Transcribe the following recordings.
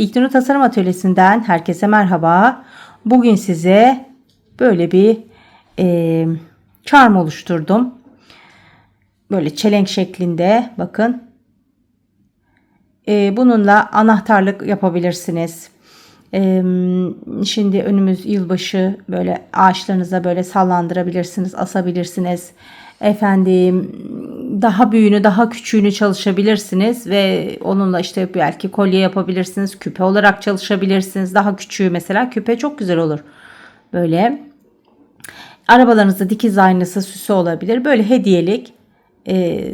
İlknur Tasarım Atölyesi'nden herkese merhaba. Bugün size böyle bir e, charm oluşturdum. Böyle çelenk şeklinde bakın. E, bununla anahtarlık yapabilirsiniz. E, şimdi önümüz yılbaşı böyle ağaçlarınıza böyle sallandırabilirsiniz, asabilirsiniz. Efendim daha büyüğünü daha küçüğünü çalışabilirsiniz ve onunla işte belki kolye yapabilirsiniz. Küpe olarak çalışabilirsiniz. Daha küçüğü mesela küpe çok güzel olur. Böyle arabalarınızda dikiz aynası süsü olabilir. Böyle hediyelik e,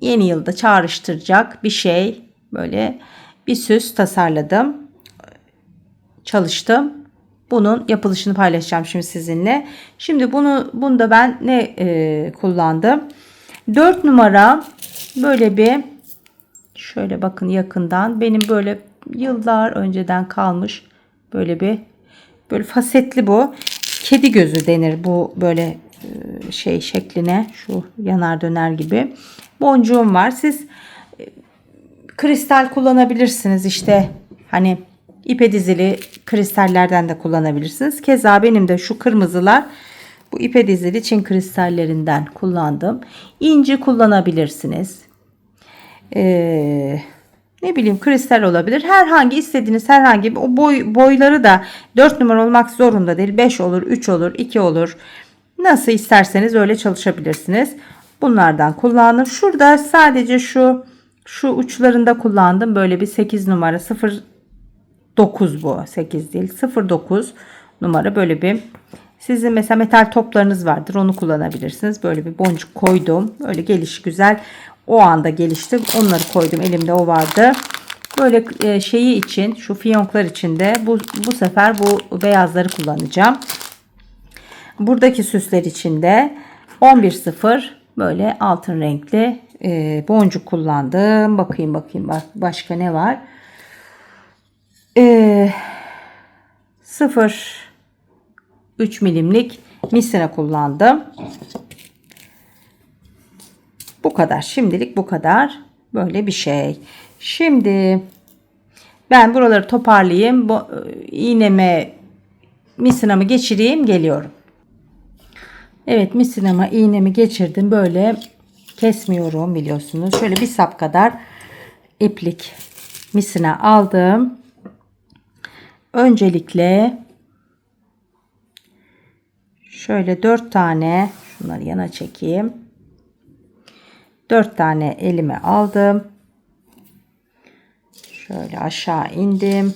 yeni yılda çağrıştıracak bir şey böyle bir süs tasarladım. Çalıştım. Bunun yapılışını paylaşacağım şimdi sizinle. Şimdi bunu bunda ben ne e, kullandım? 4 numara böyle bir şöyle bakın yakından benim böyle yıllar önceden kalmış böyle bir böyle fasetli bu. Kedi gözü denir bu böyle e, şey şekline şu yanar döner gibi. Boncuğum var. Siz e, kristal kullanabilirsiniz işte hani ipe dizili kristallerden de kullanabilirsiniz. Keza benim de şu kırmızılar bu ipe dizili çin kristallerinden kullandım. İnci kullanabilirsiniz. Ee, ne bileyim kristal olabilir. Herhangi istediğiniz herhangi o boy, boyları da 4 numara olmak zorunda değil. 5 olur, 3 olur, 2 olur. Nasıl isterseniz öyle çalışabilirsiniz. Bunlardan kullandım. Şurada sadece şu şu uçlarında kullandım. Böyle bir 8 numara 0 9 bu 8 değil 09 numara böyle bir sizin mesela metal toplarınız vardır onu kullanabilirsiniz. Böyle bir boncuk koydum. Öyle geliş güzel. O anda gelişti onları koydum. Elimde o vardı. Böyle e, şeyi için şu fiyonklar için de bu, bu sefer bu beyazları kullanacağım. Buradaki süsler için de 11.0 böyle altın renkli e, boncuk kullandım. Bakayım bakayım bak başka ne var? E, 0 3 milimlik misina kullandım. Bu kadar. Şimdilik bu kadar. Böyle bir şey. Şimdi ben buraları toparlayayım. Bu e, iğneme misinamı geçireyim. Geliyorum. Evet misinama iğnemi geçirdim. Böyle kesmiyorum biliyorsunuz. Şöyle bir sap kadar iplik misina aldım. Öncelikle şöyle 4 tane şunları yana çekeyim. 4 tane elime aldım. Şöyle aşağı indim.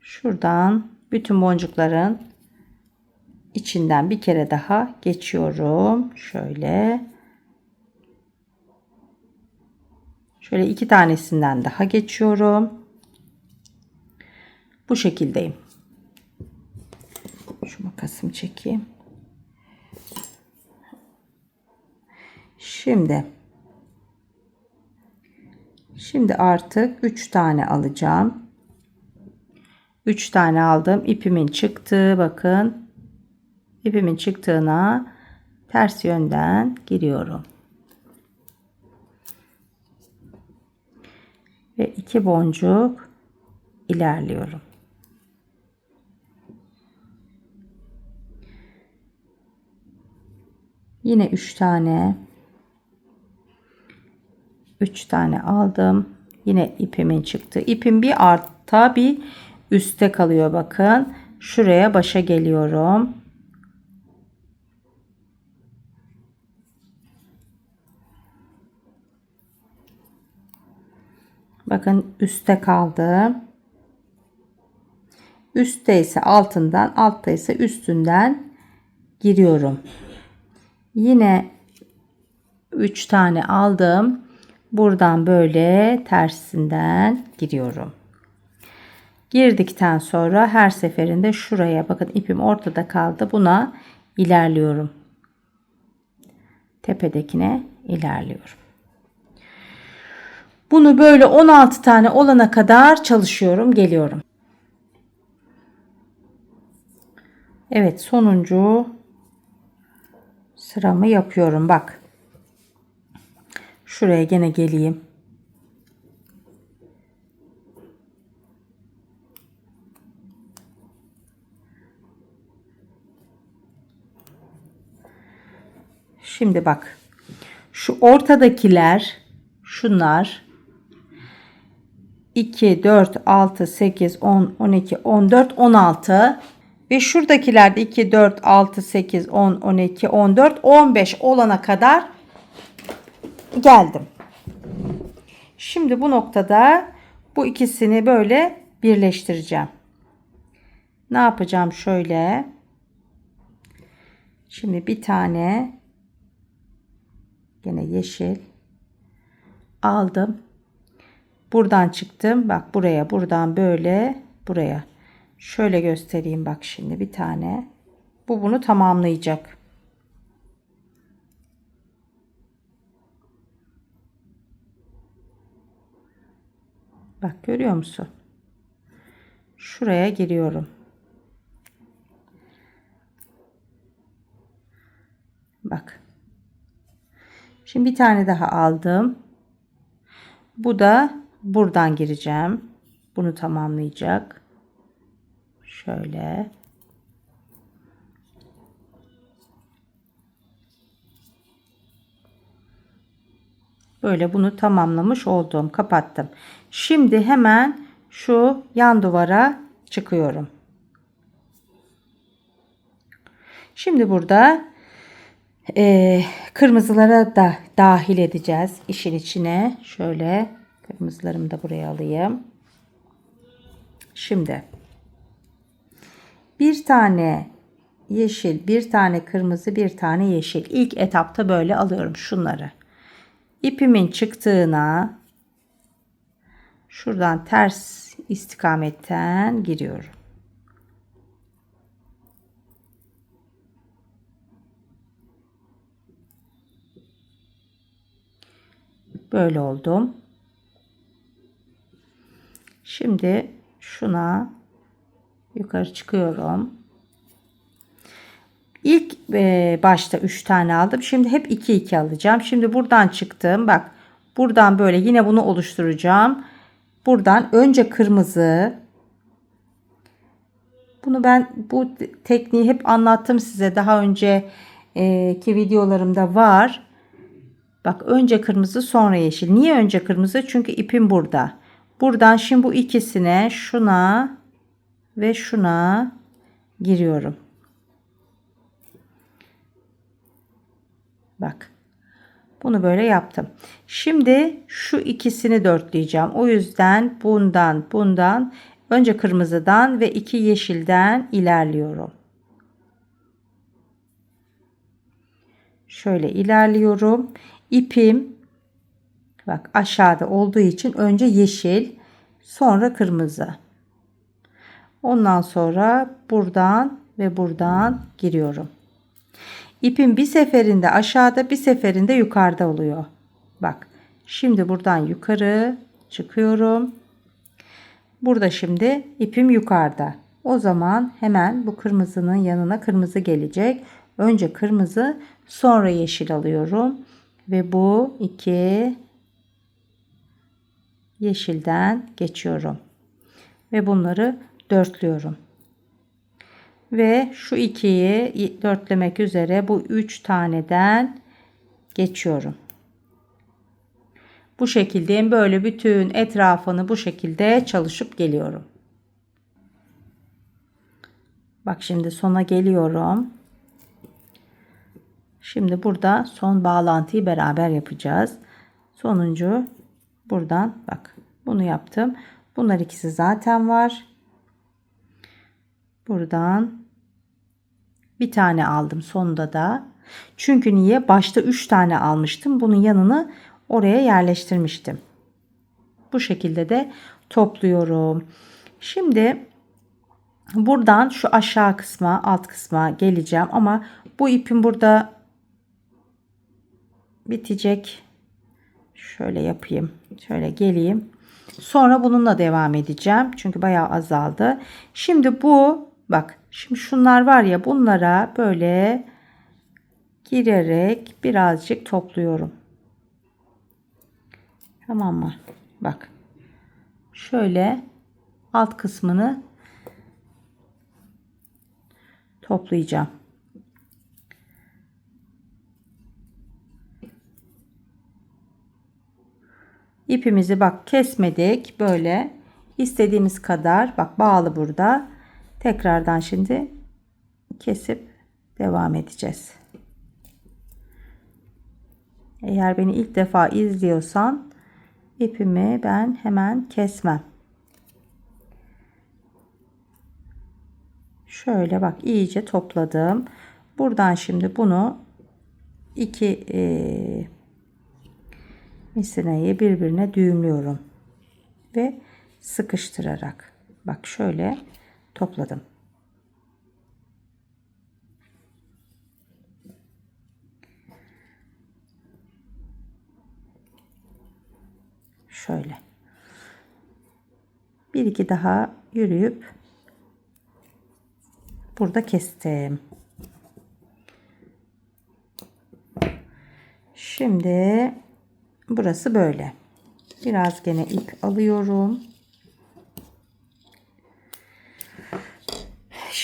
Şuradan bütün boncukların içinden bir kere daha geçiyorum. Şöyle. Şöyle iki tanesinden daha geçiyorum. Bu şekildeyim. Çekeyim. Şimdi Şimdi artık 3 tane alacağım. 3 tane aldım. İpimin çıktığı bakın. İpimin çıktığına ters yönden giriyorum. ve iki boncuk ilerliyorum. Yine üç tane üç tane aldım. Yine ipimin çıktı. İpim bir altta bir üstte kalıyor bakın. Şuraya başa geliyorum. Bakın üstte kaldı. Üstte ise altından, altta ise üstünden giriyorum. Yine 3 tane aldım. Buradan böyle tersinden giriyorum. Girdikten sonra her seferinde şuraya bakın ipim ortada kaldı. Buna ilerliyorum. Tepedekine ilerliyorum. Bunu böyle 16 tane olana kadar çalışıyorum, geliyorum. Evet, sonuncu sıramı yapıyorum. Bak. Şuraya gene geleyim. Şimdi bak. Şu ortadakiler şunlar 2 4 6 8 10 12 14 16 ve şuradakiler de 2, 4, 6, 8, 10, 12, 14, 15 olana kadar geldim. Şimdi bu noktada bu ikisini böyle birleştireceğim. Ne yapacağım şöyle. Şimdi bir tane Gene yeşil. Aldım. Buradan çıktım. Bak buraya buradan böyle buraya. Şöyle göstereyim bak şimdi bir tane. Bu bunu tamamlayacak. Bak görüyor musun? Şuraya giriyorum. Bak. Şimdi bir tane daha aldım. Bu da buradan gireceğim. Bunu tamamlayacak. Şöyle. Böyle bunu tamamlamış oldum. Kapattım. Şimdi hemen şu yan duvara çıkıyorum. Şimdi burada e, kırmızılara da dahil edeceğiz işin içine. Şöyle kırmızılarımı da buraya alayım. Şimdi bir tane yeşil, bir tane kırmızı, bir tane yeşil. İlk etapta böyle alıyorum şunları. İpimin çıktığına şuradan ters istikametten giriyorum. Böyle oldum. Şimdi şuna yukarı çıkıyorum. İlk e, başta 3 tane aldım. Şimdi hep 2 2 alacağım. Şimdi buradan çıktım. Bak buradan böyle yine bunu oluşturacağım. Buradan önce kırmızı. Bunu ben bu tekniği hep anlattım size. Daha önceki videolarımda var. Bak önce kırmızı sonra yeşil. Niye önce kırmızı? Çünkü ipim burada. Buradan şimdi bu ikisine şuna ve şuna giriyorum. Bak. Bunu böyle yaptım. Şimdi şu ikisini dörtleyeceğim. O yüzden bundan bundan önce kırmızıdan ve iki yeşilden ilerliyorum. Şöyle ilerliyorum. İpim bak aşağıda olduğu için önce yeşil sonra kırmızı. Ondan sonra buradan ve buradan giriyorum. İpim bir seferinde aşağıda bir seferinde yukarıda oluyor. Bak şimdi buradan yukarı çıkıyorum. Burada şimdi ipim yukarıda. O zaman hemen bu kırmızının yanına kırmızı gelecek. Önce kırmızı sonra yeşil alıyorum. Ve bu iki yeşilden geçiyorum. Ve bunları dörtlüyorum. Ve şu ikiyi dörtlemek üzere bu üç taneden geçiyorum. Bu şekilde böyle bütün etrafını bu şekilde çalışıp geliyorum. Bak şimdi sona geliyorum. Şimdi burada son bağlantıyı beraber yapacağız. Sonuncu buradan bak bunu yaptım. Bunlar ikisi zaten var. Buradan bir tane aldım sonunda da. Çünkü niye? Başta 3 tane almıştım. Bunun yanını oraya yerleştirmiştim. Bu şekilde de topluyorum. Şimdi buradan şu aşağı kısma, alt kısma geleceğim ama bu ipin burada bitecek. Şöyle yapayım. Şöyle geleyim. Sonra bununla devam edeceğim. Çünkü bayağı azaldı. Şimdi bu Bak şimdi şunlar var ya bunlara böyle girerek birazcık topluyorum. Tamam mı? Bak. Şöyle alt kısmını toplayacağım. İpimizi bak kesmedik. Böyle istediğimiz kadar bak bağlı burada tekrardan şimdi kesip devam edeceğiz. Eğer beni ilk defa izliyorsan ipimi ben hemen kesmem. Şöyle bak iyice topladım. Buradan şimdi bunu iki e, misinayı birbirine düğümlüyorum ve sıkıştırarak bak şöyle topladım. Şöyle. Bir iki daha yürüyüp burada kestim. Şimdi burası böyle. Biraz gene ip alıyorum.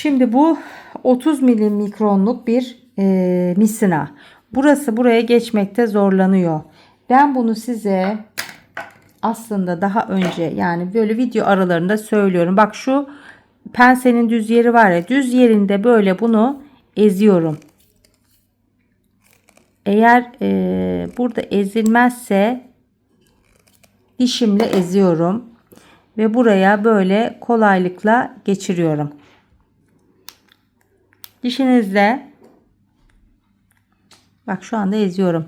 Şimdi bu 30 milim mikronluk bir e, misina. Burası buraya geçmekte zorlanıyor. Ben bunu size aslında daha önce yani böyle video aralarında söylüyorum. Bak şu pensenin düz yeri var ya düz yerinde böyle bunu eziyorum. Eğer e, burada ezilmezse dişimle eziyorum ve buraya böyle kolaylıkla geçiriyorum. Dişinizle bak şu anda eziyorum.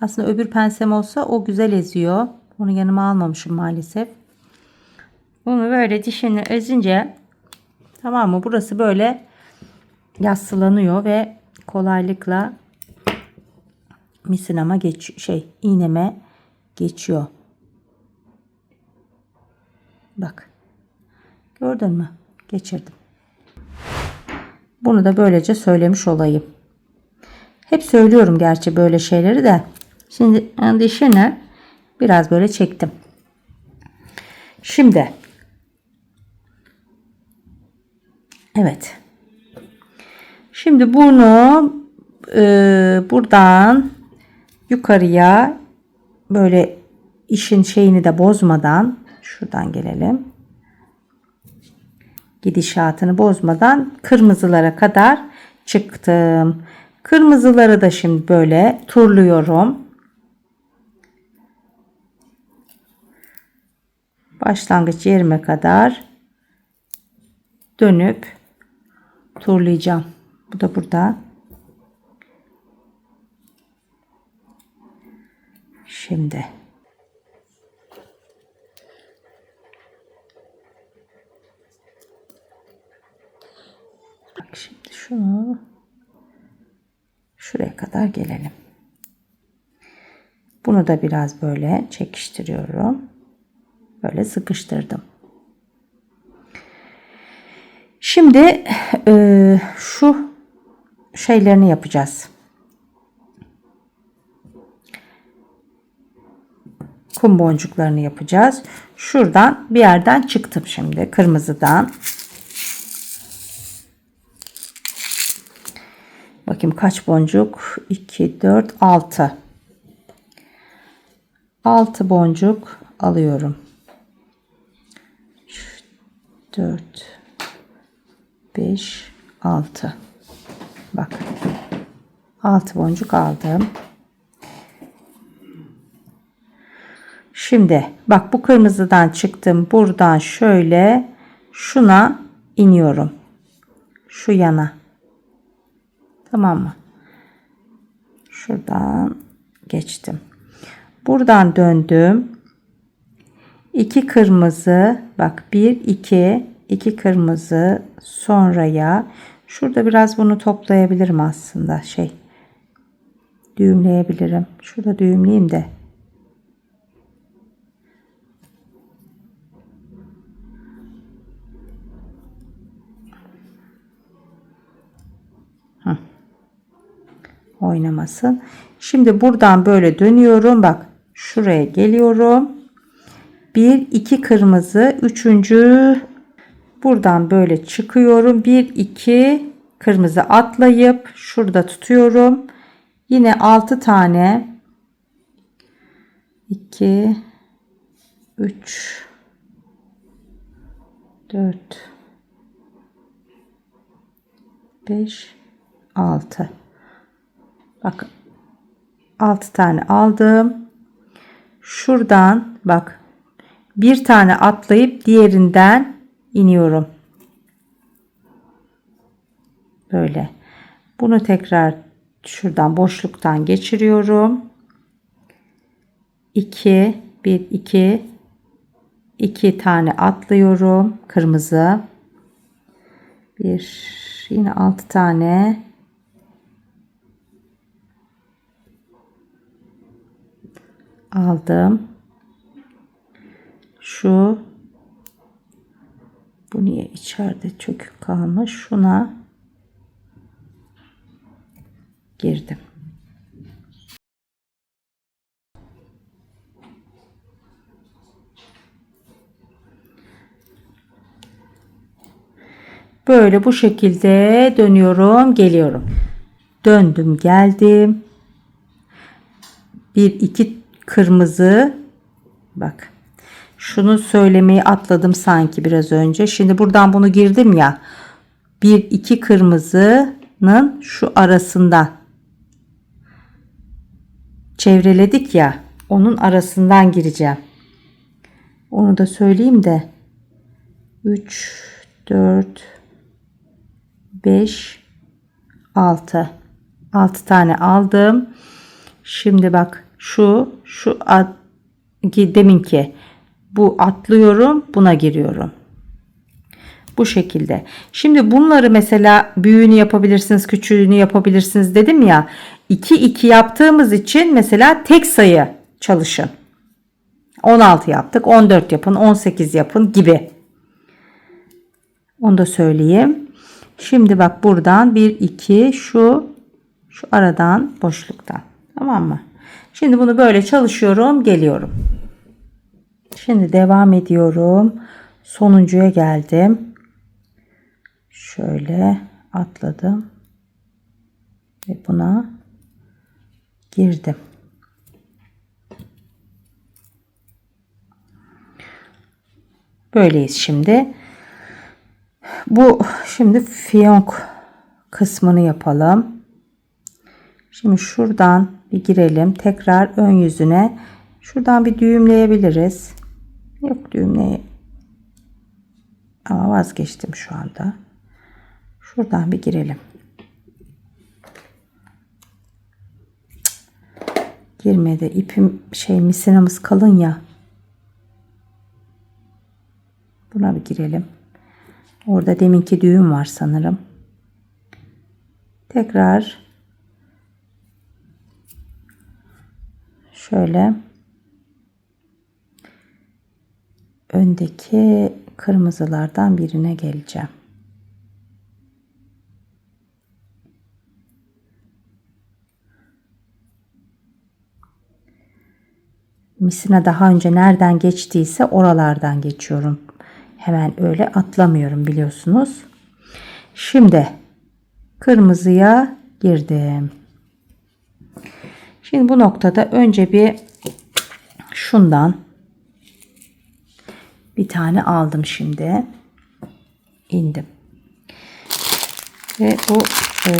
Aslında öbür pensem olsa o güzel eziyor. Onu yanıma almamışım maalesef. Bunu böyle dişini ezince tamam mı? Burası böyle yassılanıyor ve kolaylıkla misinama geç şey iğneme geçiyor. Bak. Gördün mü? Geçirdim. Bunu da böylece söylemiş olayım. Hep söylüyorum gerçi böyle şeyleri de. Şimdi dişini biraz böyle çektim. Şimdi Evet. Şimdi bunu e, buradan yukarıya böyle işin şeyini de bozmadan şuradan gelelim. Gidişatını bozmadan kırmızılara kadar çıktım. Kırmızıları da şimdi böyle turluyorum. Başlangıç yerime kadar dönüp turlayacağım. Bu da burada. Şimdi Bak şimdi şunu şuraya kadar gelelim. Bunu da biraz böyle çekiştiriyorum. Böyle sıkıştırdım. Şimdi e, şu şeylerini yapacağız. Kum boncuklarını yapacağız. Şuradan bir yerden çıktım şimdi kırmızıdan. Bakayım kaç boncuk? 2, 4, 6. 6 boncuk alıyorum. 4, 5, 6. Bak. 6 boncuk aldım. Şimdi bak bu kırmızıdan çıktım. Buradan şöyle şuna iniyorum. Şu yana. Tamam mı? Şuradan geçtim. Buradan döndüm. 2 kırmızı bak 1 2 2 kırmızı sonraya şurada biraz bunu toplayabilirim aslında şey düğümleyebilirim. Şurada düğümleyeyim de oynamasın. Şimdi buradan böyle dönüyorum. Bak şuraya geliyorum. 1 2 kırmızı, üçüncü buradan böyle çıkıyorum. 1 2 kırmızı atlayıp şurada tutuyorum. Yine 6 tane 2 3 4 5 6 Bakın 6 tane aldım. Şuradan bak bir tane atlayıp diğerinden iniyorum. Böyle. Bunu tekrar şuradan boşluktan geçiriyorum. 2 1 2 2 tane atlıyorum kırmızı. Bir yine 6 tane aldım. Şu bu niye içeride çökük kalmış? Şuna girdim. Böyle bu şekilde dönüyorum, geliyorum. Döndüm, geldim. Bir iki kırmızı. Bak. Şunu söylemeyi atladım sanki biraz önce. Şimdi buradan bunu girdim ya. Bir iki kırmızının şu arasından çevreledik ya. Onun arasından gireceğim. Onu da söyleyeyim de. 3 4 5 6 6 tane aldım. Şimdi bak şu şu ad, deminki bu atlıyorum buna giriyorum. Bu şekilde. Şimdi bunları mesela büyüğünü yapabilirsiniz, küçüğünü yapabilirsiniz dedim ya. 2 2 yaptığımız için mesela tek sayı çalışın. 16 yaptık. 14 yapın, 18 yapın gibi. Onu da söyleyeyim. Şimdi bak buradan 1 2 şu şu aradan boşluktan. Tamam mı? Şimdi bunu böyle çalışıyorum, geliyorum. Şimdi devam ediyorum. Sonuncuya geldim. Şöyle atladım. Ve buna girdim. Böyleyiz şimdi. Bu şimdi fiyonk kısmını yapalım. Şimdi şuradan bir girelim. Tekrar ön yüzüne şuradan bir düğümleyebiliriz. Yok düğümleye ama vazgeçtim şu anda. Şuradan bir girelim. Girmedi. İpim şey misinamız kalın ya. Buna bir girelim. Orada deminki düğüm var sanırım. Tekrar şöyle öndeki kırmızılardan birine geleceğim. Misina daha önce nereden geçtiyse oralardan geçiyorum. Hemen öyle atlamıyorum biliyorsunuz. Şimdi kırmızıya girdim. Şimdi bu noktada önce bir şundan bir tane aldım şimdi. indim. Ve bu e,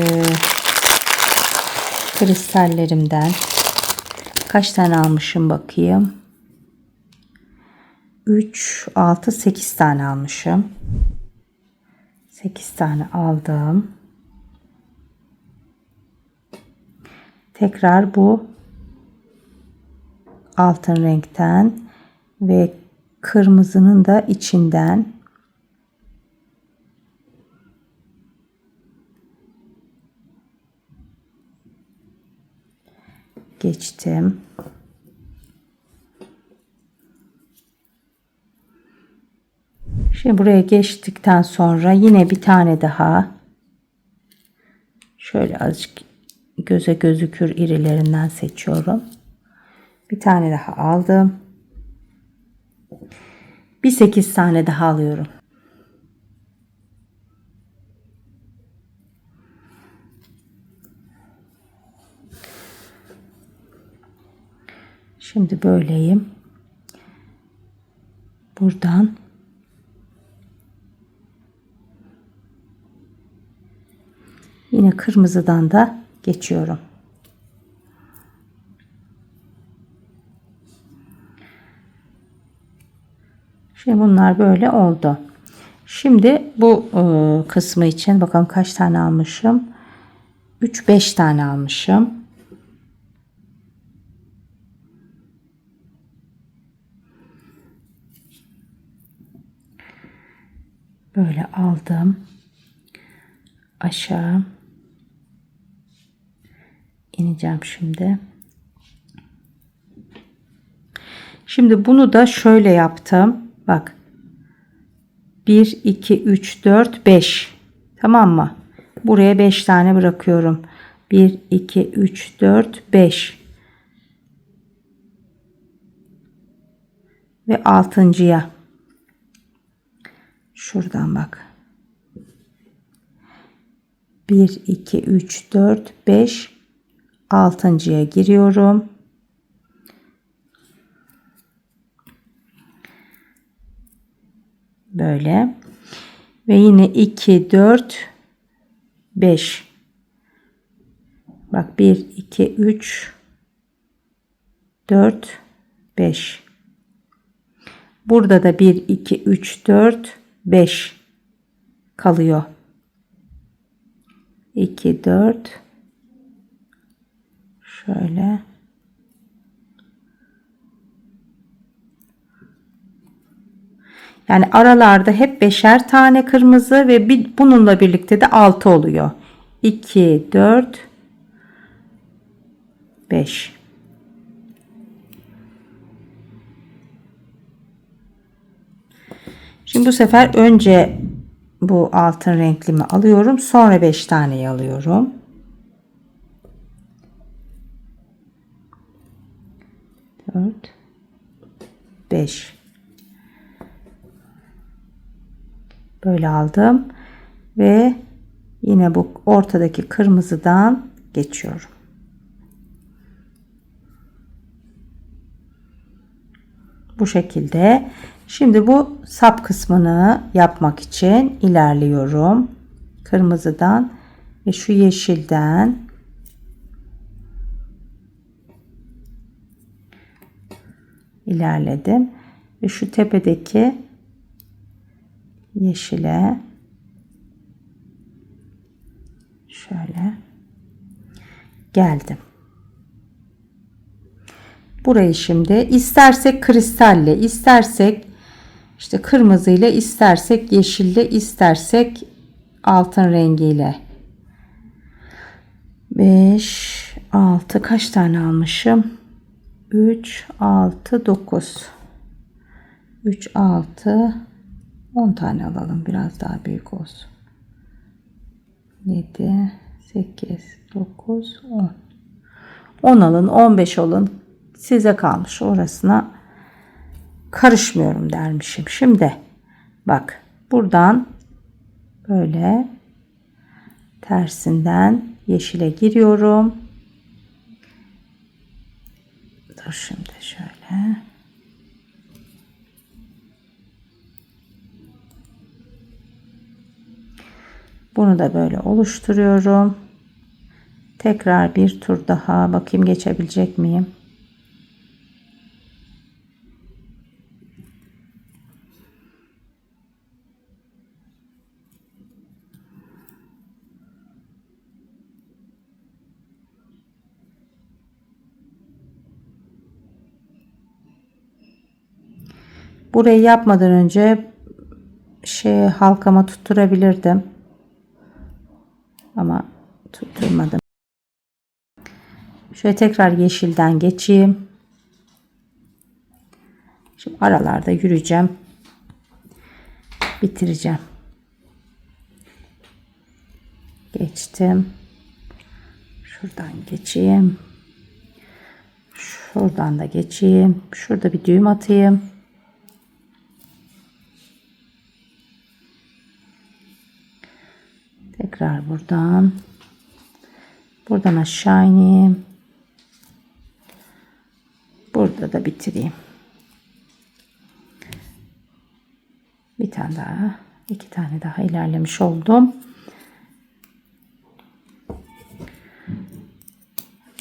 kristallerimden kaç tane almışım bakayım. 3, 6, 8 tane almışım. 8 tane aldım. Tekrar bu altın renkten ve kırmızının da içinden geçtim. Şimdi buraya geçtikten sonra yine bir tane daha şöyle azıcık göze gözükür irilerinden seçiyorum. Bir tane daha aldım. Bir 8 tane daha alıyorum. Şimdi böyleyim. buradan yine kırmızıdan da geçiyorum. Şimdi bunlar böyle oldu. Şimdi bu e, kısmı için bakalım kaç tane almışım. 3-5 tane almışım. Böyle aldım. Aşağı ineceğim şimdi. Şimdi bunu da şöyle yaptım. Bak. 1 2 3 4 5. Tamam mı? Buraya 5 tane bırakıyorum. 1 2 3 4 5. Ve altıncıya şuradan bak. 1 2 3 4 5 altıncıya giriyorum. Böyle. Ve yine 2 4 5 Bak 1 2 3 4 5 Burada da 1 2 3 4 5 kalıyor. 2 4 şöyle Yani aralarda hep beşer tane kırmızı ve bir, bununla birlikte de 6 oluyor. 2 4 5 Şimdi bu sefer önce bu altın renklimi alıyorum. Sonra 5 taneyi alıyorum. Dört, beş. Böyle aldım ve yine bu ortadaki kırmızıdan geçiyorum. Bu şekilde. Şimdi bu sap kısmını yapmak için ilerliyorum. Kırmızıdan ve şu yeşilden ilerledim. Ve şu tepedeki yeşile şöyle geldim. Burayı şimdi istersek kristalle, istersek işte kırmızıyla, istersek yeşille, istersek altın rengiyle. 5 6 kaç tane almışım? 3 6 9 3 6 10 tane alalım biraz daha büyük olsun. 7 8 9 10 10 alın 15 alın size kalmış orasına karışmıyorum dermişim. Şimdi bak buradan böyle tersinden yeşile giriyorum. Dur şimdi şöyle. Bunu da böyle oluşturuyorum. Tekrar bir tur daha bakayım geçebilecek miyim? Burayı yapmadan önce şey halkama tutturabilirdim. Ama tutturmadım. Şöyle tekrar yeşilden geçeyim. Şimdi aralarda yürüyeceğim. Bitireceğim. Geçtim. Şuradan geçeyim. Şuradan da geçeyim. Şurada bir düğüm atayım. Tekrar buradan. Buradan aşağı ineyim. Burada da bitireyim. tane daha. iki tane daha ilerlemiş oldum.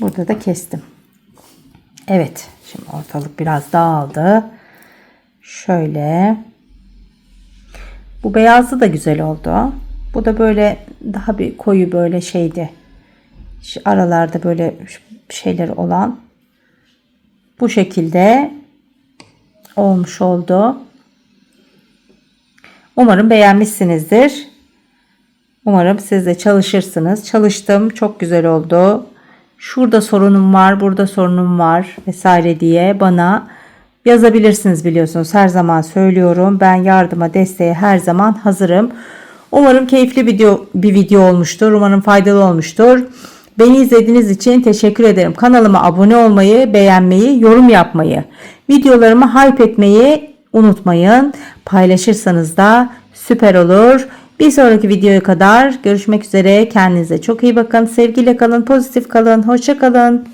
Burada da kestim. Evet. Şimdi ortalık biraz dağıldı. Şöyle. Bu beyazlı da güzel oldu. Bu da böyle daha bir koyu böyle şeydi. Şu aralarda böyle şeyler olan. Bu şekilde olmuş oldu. Umarım beğenmişsinizdir. Umarım siz de çalışırsınız. Çalıştım. Çok güzel oldu. Şurada sorunum var, burada sorunum var vesaire diye bana yazabilirsiniz biliyorsunuz. Her zaman söylüyorum. Ben yardıma, desteğe her zaman hazırım. Umarım keyifli video bir video olmuştur. Umarım faydalı olmuştur. Beni izlediğiniz için teşekkür ederim. Kanalıma abone olmayı, beğenmeyi, yorum yapmayı, videolarımı hype etmeyi unutmayın. Paylaşırsanız da süper olur. Bir sonraki videoya kadar görüşmek üzere. Kendinize çok iyi bakın. Sevgiyle kalın, pozitif kalın. Hoşça kalın.